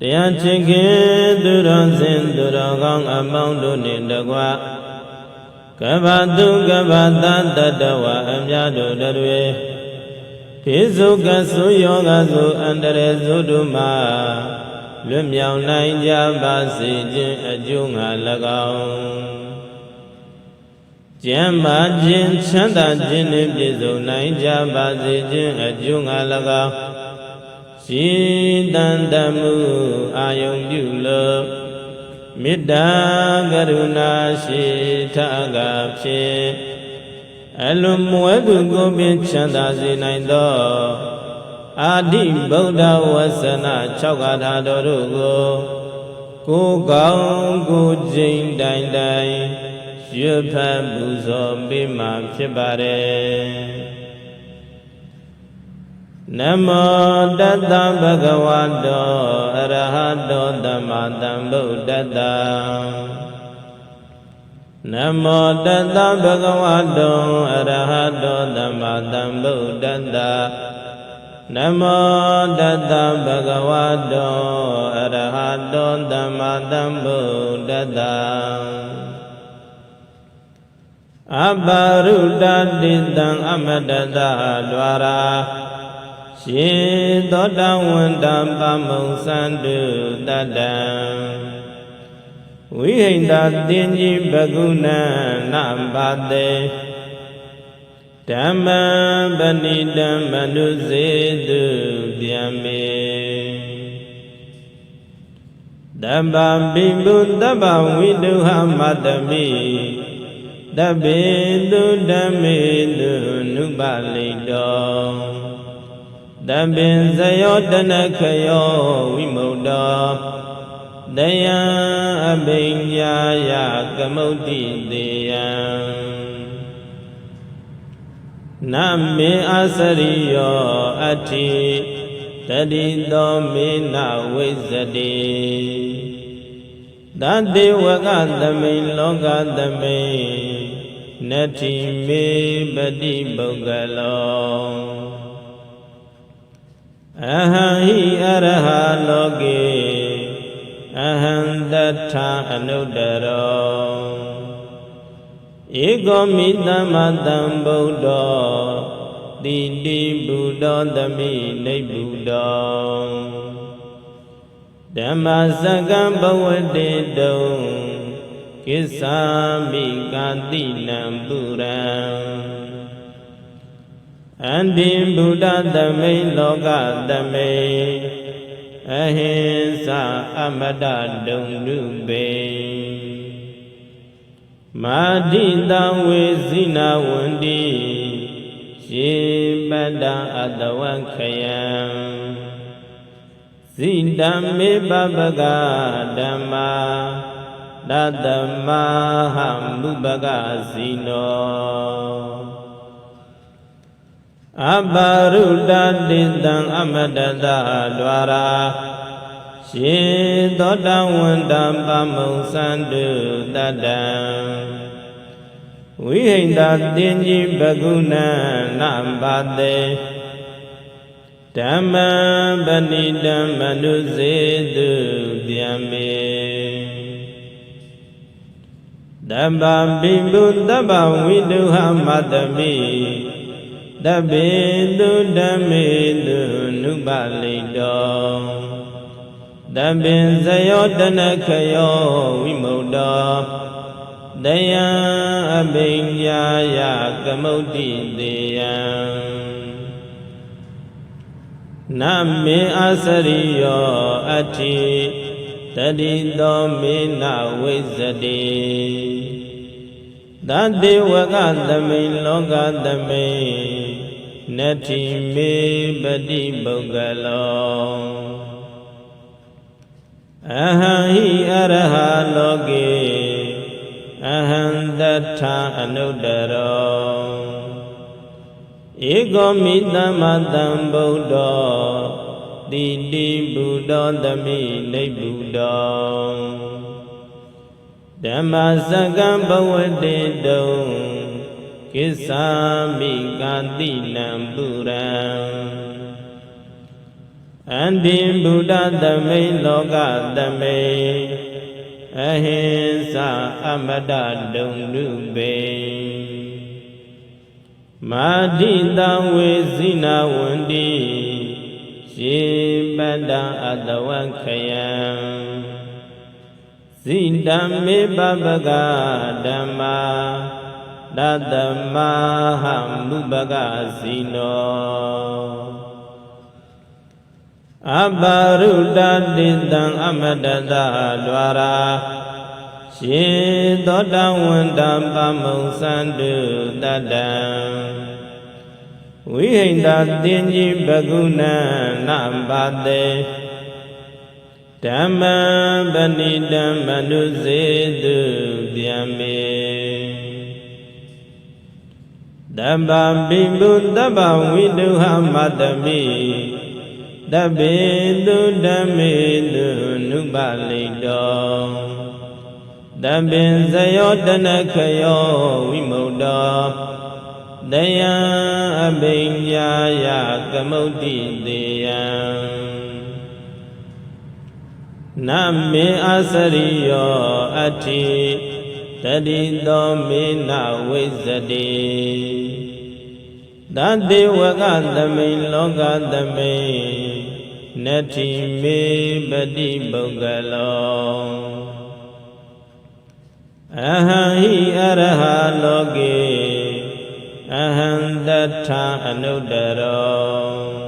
တရားချစ်ခင်သူတော်စင်သူတော်ကောင်းအမောင်းတို့နှင့်တကွကဗ္ဗတုကဗ္ဗတတတဝအမြတ်တို့တွေဖေစုကဆုယောဂဆုအန္တရေစုတို့မှာလွတ်မြောက်နိုင်ကြပါစေခြင်းအကျိုးငါ၎င်းကျမ်းမာခြင်းချမ်းသာခြင်းနှင့်ပြည့်စုံနိုင်ကြပါစေခြင်းအကျိုးငါ၎င်း ရှိတန်တမှုအာယုံပြုလို့မေတ္တာကရုဏာရှိထကဖြင့်အလုံးမွဲသူကိုပင်ချမ်းသာစေနိုင်သောအာတိဗုဒ္ဓဝဆနာ6ဂါထာတော်တို့ကိုကိုယ်ကောင်းကိုယ်ကျိန်တိုင်တိုင်ရွတ်ဖတ်ပူဇော်ပေးမှဖြစ်ပါတယ် နမောတတဗုဒ္ဓဝါတောအရဟတောသမ္မာသမ္ဗုဒ္ဓတ္တနမောတတဗုဒ္ဓဝါတောအရဟတောသမ္မာသမ္ဗုဒ္ဓတ္တနမောတတဗုဒ္ဓဝါတောအရဟတောသမ္မာသမ္ဗုဒ္ဓတ္တအပရုဒ္ဓတိတံအမတတ द्वार ရှင်သောတဝန္တပမုံစန္တုတတံဝိဟိန္တာတင်ကြီးဘဂုဏနဘာတေဓမ္မပဏိတံမနုစေတုဗျံမေတဗ္ဗပိဘုတဗ္ဗဝိတုဟမတမိတဗ္ဗေတုဓမ္မေတုနုပလိတော တပင်ဇယောတနခယောဝိမု ക്ത တယံအဘိညာယကမုတ်တိတေယံနမေအစရိယောအတ္ထိတတိတောမေနဝိဇ္ဇတိတတေဝကသမိန်လောကသမိန်နတ္ထိမေပတိပုဂ္ဂလော အဟံဟိအရဟလောကေအဟံတထာအနုတရောဧကောမိသမ္မတံဗုဒ္ဓောတိတိဘုဒ္ဓောသမိနိဗ္ဗုဒ္ဓောဓမ္မစကံဘဝတေတုံကိစ္ဆာမိကာတိနံပုရံ အန္တိဗုဒ္ဓသမိန်လောကသမိန်အဟိဉ္စာအမတဒုံနုပေမာတိတံဝေဇိနာဝန္တိရေပတ္တအတဝခယံဇိတံမေပပကဓမ္မာတတမဟမုပကဇိနော အပါရုတတိတံအမတတလွာရာရှင်သောတဝန္တပမုံစန္တုတတံဝိဟိန္တာတင်ကြီးဘဂုဏနပါတေဓမ္မပဏိတံမနုစေတုဗျံမေတဗ္ဗပိပုတဗ္ဗဝိတုဟမတမိ တပေတုဓမ္မေတုနုပလိတောတပင်ဇယောတနခယောဝိမု ക്ത တယံအဘိညာယကမုတ်တိတေယံနမေအစရိယောအတ္ထိတတိတောမေနဝိဇ္ဇတိတတေဝကသမိန်လောကသမိန် နတ္ထိမေပတိပုဂ္ဂလောအဟံဟိအရဟလောကေအဟံတထာအနုတရောဧကောမိသမ္မတံဗုဒ္ဓောတိတိဘုဒ္ဓောသမိနိဗ္ဗုဒ္ဓောဓမ္မစကံဘဝတေတုံကိ စ္ဆာမိကာတိနံပုရံအန္တိဗုဒ္ဓသမိန်လောကသမိန်အဟိံစာအမတဒုံနုပေမာတိတံဝေဇိနာဝန္တိရေပတ္တအတဝခယံဇိတံမေပပကဓမ္မာ တတမဟမုပကဇိနောအပရုတ္တတိတံအမတတလွာရာရှင်သောတဝန္တပမုံစန္တုတတံဝိဟိန္တာတင်ကြီးဘဂုဏနပါတေဓမ္မပဏိတံမနုစေတုဗျံမေ တဗ္ဗပိပုတဗ္ဗဝိတုဟမတမိတပေတုဓမ္မေတုနုပလိတောတပင်ဇယောတနခယောဝိမု ക്ത တယံအဘိညာယကမုတ်တိတေယံနမေအစရိယောအတ္ထိ တတိတောမေနဝိဇ္ဇတိတတေဝကသမိန်လောကသမိန်နတ္ထိမေပတိပုဂ္ဂလောအဟံဟိအရဟလောကေအဟံတထာအနုတ္တရော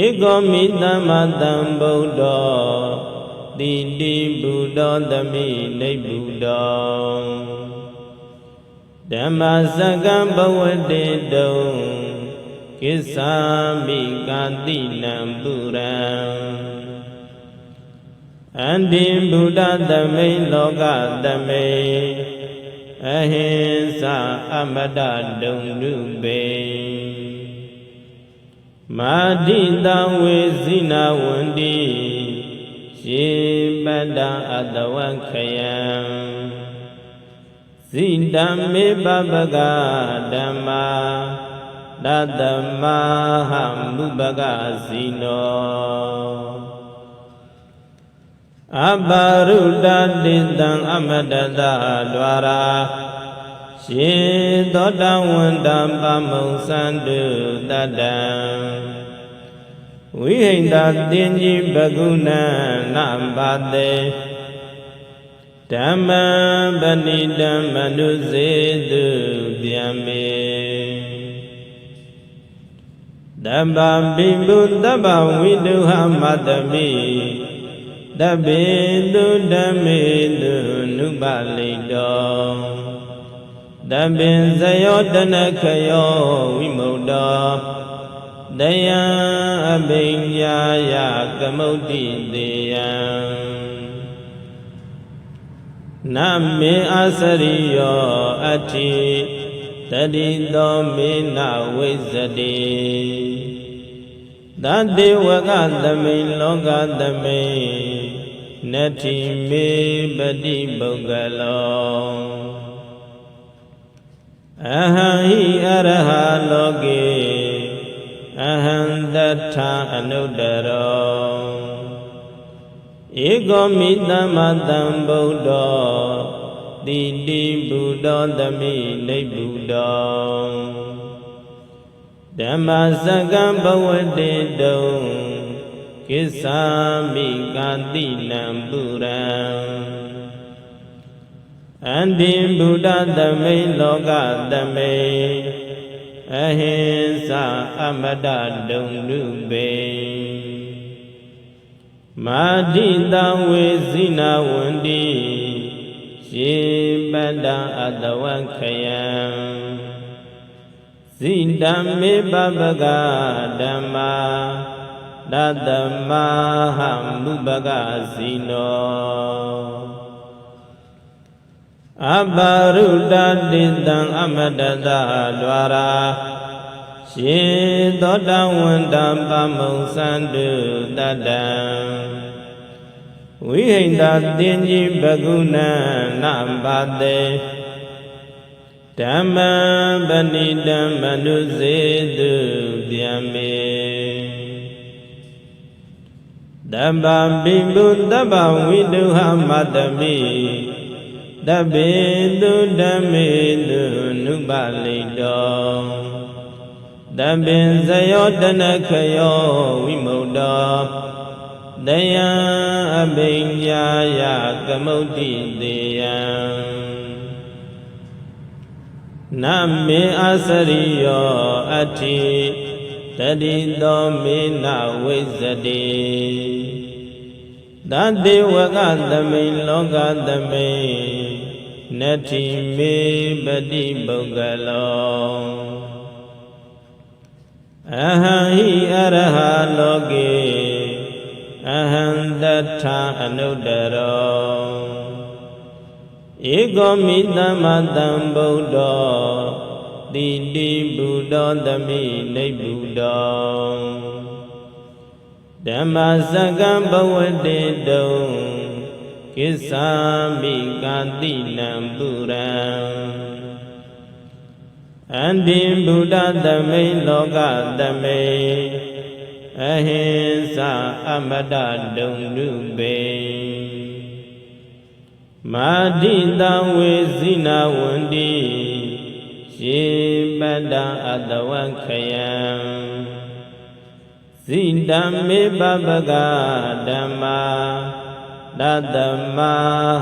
ဧကောမိတမ္မတံဗုဒ္ဓော တိတိဘုဒ္ဓောသမိနိဗ္ဗုဒ္ဓောဓမ္မစကံဘဝတေတုံကိစ္ဆာမိကာတိနံပုရံအန္တိဘုဒ္ဓသမိန်လောကသမိန်အဟိံစာအမတဒုံနုပေမာတိတံဝေဇိနာဝန္တိ ရေပတ္တအတဝခယံဇိတံမေပပကဓမ္မာတတမဟမုပကဇိနောအပရုတ္တတိတံအမတတဒွာရာရှင်သောတဝန္တပမုံစန္တုတတံ ဝိဟိန္တာတင်ကြီးဘဂုဏနပါတေဓမ္မပဏိတံမနုစေတုဗျံမေတဗ္ဗပိပုတဗ္ဗဝိတုဟမတမိတပေတုဓမ္မေတုနုပလိတောတပင်ဇယောတနခယောဝိမု ക്ത တ ယံအဘိညာယကမုတ်တိတေယံနမေအစရိယောအတ္ထိတတိတောမေနဝိဇ္ဇတိတတေဝကသမိန်လောကသမိန်နတ္ထိမေပတိပုဂ္ဂလောအဟံဟိအရဟလောကေ အဟံတထာအနုတ္တရောဧကောမိတမ္မတံဗုဒ္ဓောတိတိဘုဒ္ဓောသမိနိဗ္ဗုဒ္ဓောဓမ္မစကံဘဝတေတုံကိစ္ဆာမိကာတိနံပုရံအန္တိဘုဒ္ဓသမိန်လောကသမိန် အဟိံစာအမတဒုံနုပေမာတိတံဝေဇိနာဝန္တိရေပတ္တအတဝခယံဇိတံမေပပကဓမ္မာတတမဟမုပကဇိနော အပရုတ္တတိတံအမတတဒွာရာရှင်သောတဝန္တပမုံစန္တုတတံဝိဟိန္တာတင်ကြီးဘဂုဏနပါတေဓမ္မပဏိတံမနုစေတုဗျံမေတဗ္ဗပိပုတဗ္ဗဝိတုဟမတ္တမိ တဗ္ဗေတုဓမ္မေတုနုပလိတောတဗ္ဗင်ဇယောတနခယောဝိမု क्त ောတယံအဘိညာယကမုတ်တိတေယံနမေအစရိယောအတ္ထိတတိတောမေနဝိဇ္ဇတိတတေဝကသမိန်လောကသမိန် နတ္ထိမေပတိပုဂ္ဂလောအဟံဟိအရဟလောကေအဟံတထာအနုတ္တရောဧကောမိသမ္မတံဗုဒ္ဓောတိတိဘုဒ္ဓောသမိနိဗ္ဗုဒ္ဓောဓမ္မစကံဘဝတေတုံ ကိစ္ဆာမိကာတိနံပုရံအန္တိဘုဒ္ဓသမိန်လောကသမိန်အဟိဉ္စာအမတဒုံနုပေမာတိတံဝေဇိနာဝန္တိရေပတ္တအတဝခယံဇိတံမေပပကဓမ္မာ တတမ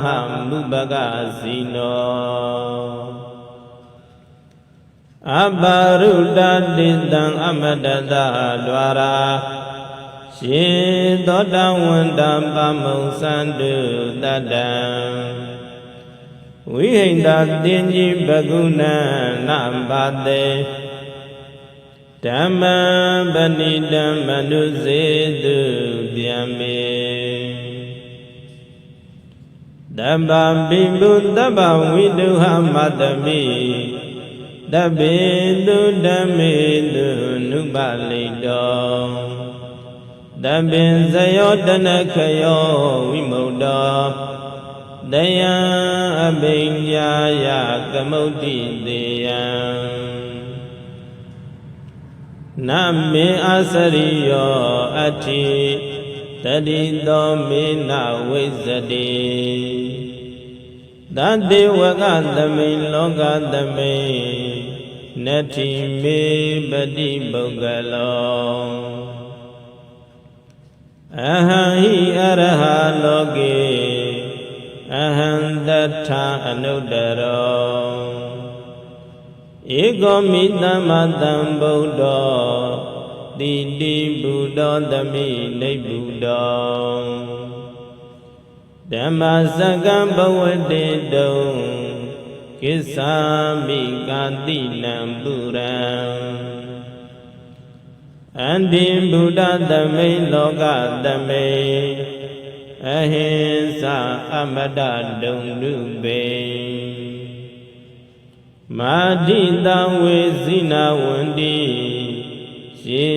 ဟမုပကဇိနောအပါရုတတိတံအမတတဒွာရာရှင်သောတဝန္တပမုံစန္တုတတံဝိဟိန္တာတင်ကြီးဘဂုဏနဘာတေဓမ္မပဏိတံမနုစေတုဗျံမေ တဗ္ဗပိပုတဗ္ဗဝိတုဟမတ္တမိတဗ္ဗေတုဓမ္မေတုနုပလိတောတဗ္ဗင်ဇယောတနခယောဝိမု क्त ောတယံအဘိညာယကမုတ်တိတေယံနမေအစရိယောအတ္ထိ တတိတောမေနဝိဇ္ဇတိတတေဝကသမိန်လောကသမိန်နတ္ထိမေပတိပုဂ္ဂလောအဟံဟိအရဟလောကေအဟံတထာအနုတ္တရောဧကောမိသမ္မတံဗုဒ္ဓော တိတိဘုဒ္ဓောသမိနိဗ္ဗုဒ္ဓောဓမ္မစကံဘဝတေတုံကိစ္ဆာမိကာတိနံပုရံအန္တိဘုဒ္ဓသမိန်လောကသမိန်အဟိဉ္စာအမတဒုံနုပေမာတိတံဝေဇိနာဝန္တိ ရေ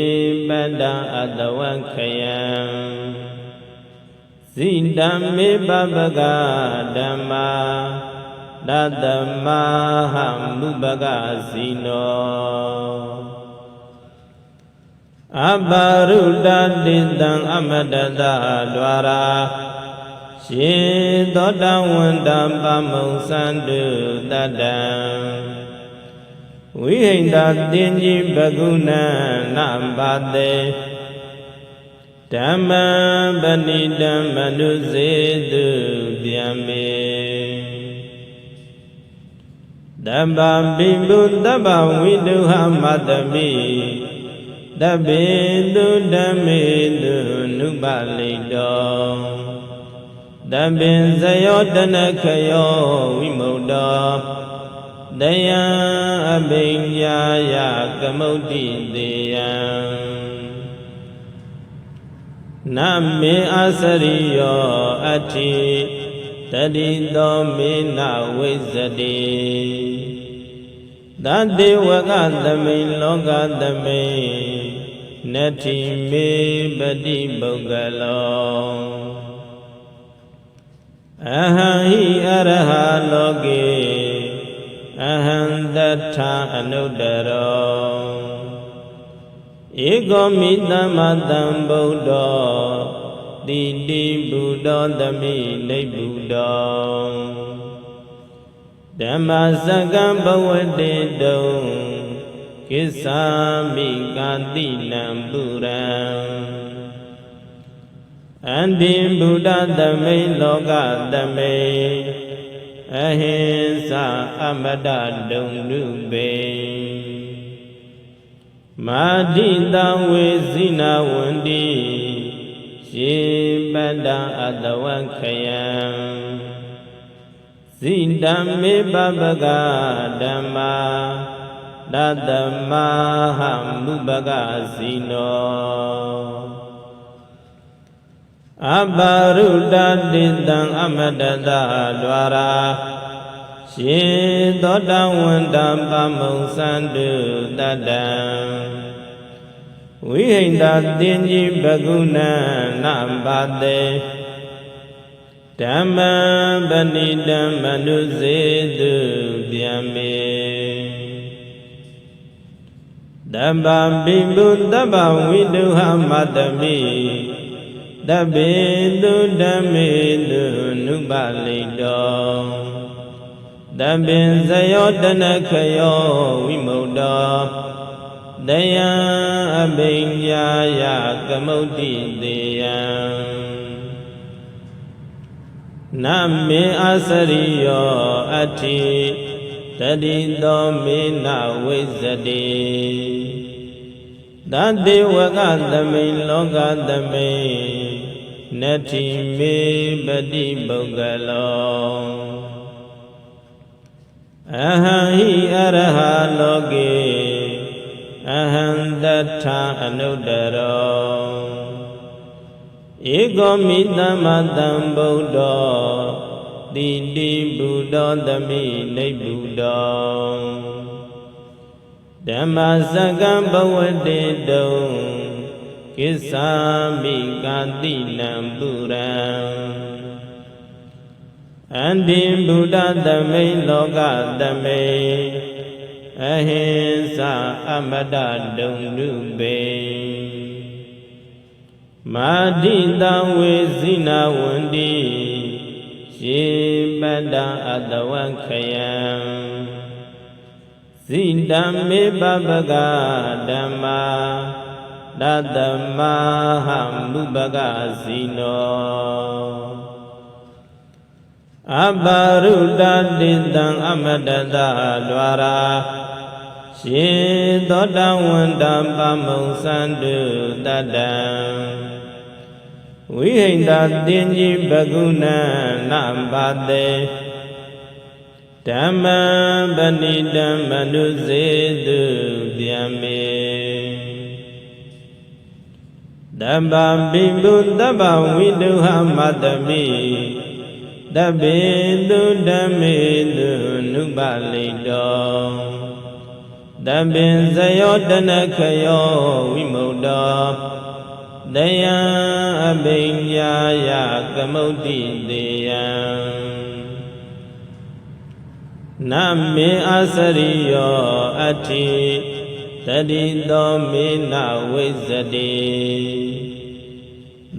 ပတ္တအတဝခယံဇိတံမေပပကဓမ္မာတတမဟမုပကဇိနောအပါရုတတိတံအမတတဒွာရာရှင်သောတဝန္တပမုံစန္တုတတံ ဝိဟိန္တာတင်ကြီးဘဂုဏနဘာတေဓမ္မပဏိတံမနုစေတုဗျံမေတဗ္ဗပိပုတဗ္ဗဝိတုဟမတ္တမိတဗ္ဗေတုဓမ္မေတုနုပလိတောတဗ္ဗင်ဇယောတနခယောဝိမု क्त ောတ ယံအဘိညာယကမုတ်တိတေယံနမေအစရိယောအတ္ထိတတိတောမေနဝိဇ္ဇတိတတေဝကသမိန်လောကသမိန်နတ္ထိမေပတိပုဂ္ဂလောအဟံဟိအရဟလောကေ အဟံတထာအနုတ္တရောဧကောမိသမ္မတံဗုဒ္ဓောတိတိဘုဒ္ဓသမိနိဗ္ဗုဒ္ဓဓမ္မစကံဘဝတေတုံကိစ္ဆာမိကာတိနံပုရံအန္တိဘုဒ္ဓသမိလောကသမိ အဟိသအမတဒုံနုပေမာတိတဝေဇိနာဝန္တိရေပတ္တအတဝခယံဇိတံမေပပကဓမ္မာတတမဟမုပကဇိနော အပရုဒ္ဒတိတံအမတတဒွာရာရှင်သောတဝန္တပမုံစန္တုတတံဝိဟိန္တာတင်ကြီးဘဂုဏနဘာတေဓမ္မပဏိတံမနုစေတုဗျံမေတဗ္ဗပိပုတဗ္ဗဝိတုဟမတမိ တပိတုဓမ္မေတုနုပလိတောတပိဇယောတနခယောဝိမု ക്ത တယံအဘိညာယကမုတ်တိတေယံနမေအစရိယောအတ္ထိတတိသောမေနဝိဇ္ဇတိတတေဝကသမိန်လောကသမိန် နတ္ထိမေပတိပုဂ္ဂလောအဟံဟိအရဟလောကေအဟံတထာအနုတရောဧကောမိသမ္မတံဗုဒ္ဓောတိတိဘုဒ္ဓောသမိနိဗ္ဗုဒ္ဓောဓမ္မစကံဘဝတေတုံ ကိစ္ဆာမိကာတိနံပုရံအန္တိဘုဒ္ဓသမိလောကသမိအဟိသအမတဒုံနုပေမာတိတံဝေဇိနာဝန္တိရေပတ္တအတဝခယံဇိတံမေပပကဓမ္မာ တတမဟမုပကဇိနောအပရုဒ္ဒတိတံအမတတလွာရာရှင်သောတဝန္တပမုံစန္တုတတံဝိဟိန္တာတင်ကြီးဘဂုဏနဘာတေဓမ္မပဏိတံမနုစေတုဗျံမေ တဗ္ဗပိပုတဗ္ဗဝိတုဟမတမိတပိတုဓမ္မေတုနုပလိတောတပင်ဇယောတနခယောဝိမု ക്ത တယံအဘိညာယကမုတ်တိတေယံနမေအစရိယောအတ္ထိ တတိသောမေနဝိဇ္ဇတိ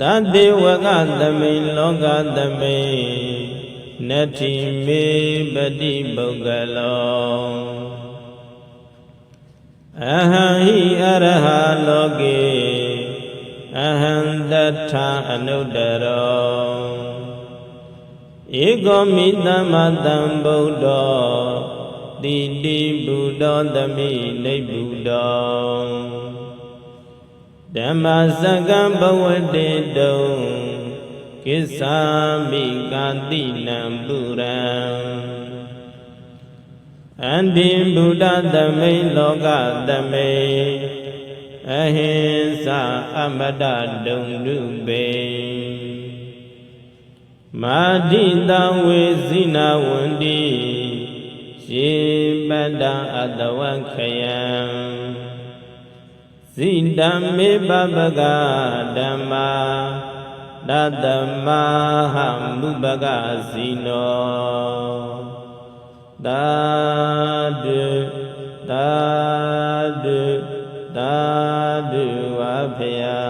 တတေဝကသမိန်လောကသမိန်နတ္ထိမေပတိပုဂ္ဂလောအဟံဟိအရဟလောကေအဟံတထာအနုတရောဧကောမိသမ္မတံဗုဒ္ဓော တိတိဘုဒ္ဓောသမိနိဗ္ဗုဒ္ဓောဓမ္မစကံဘဝတေတုံကိစ္ဆာမိကာတိနံပုရံအန္တိဘုဒ္ဓသမိန်လောကသမိန်အဟိသအမတဒုံနုပေမာတိတံဝေဇိနာဝန္တိ ရေပတ္တအတဝခယံဇိတံမေပပကဓမ္မာတတမဟမုပကဇိနောသာဓုသာဓုသာဓုဝါဖယာ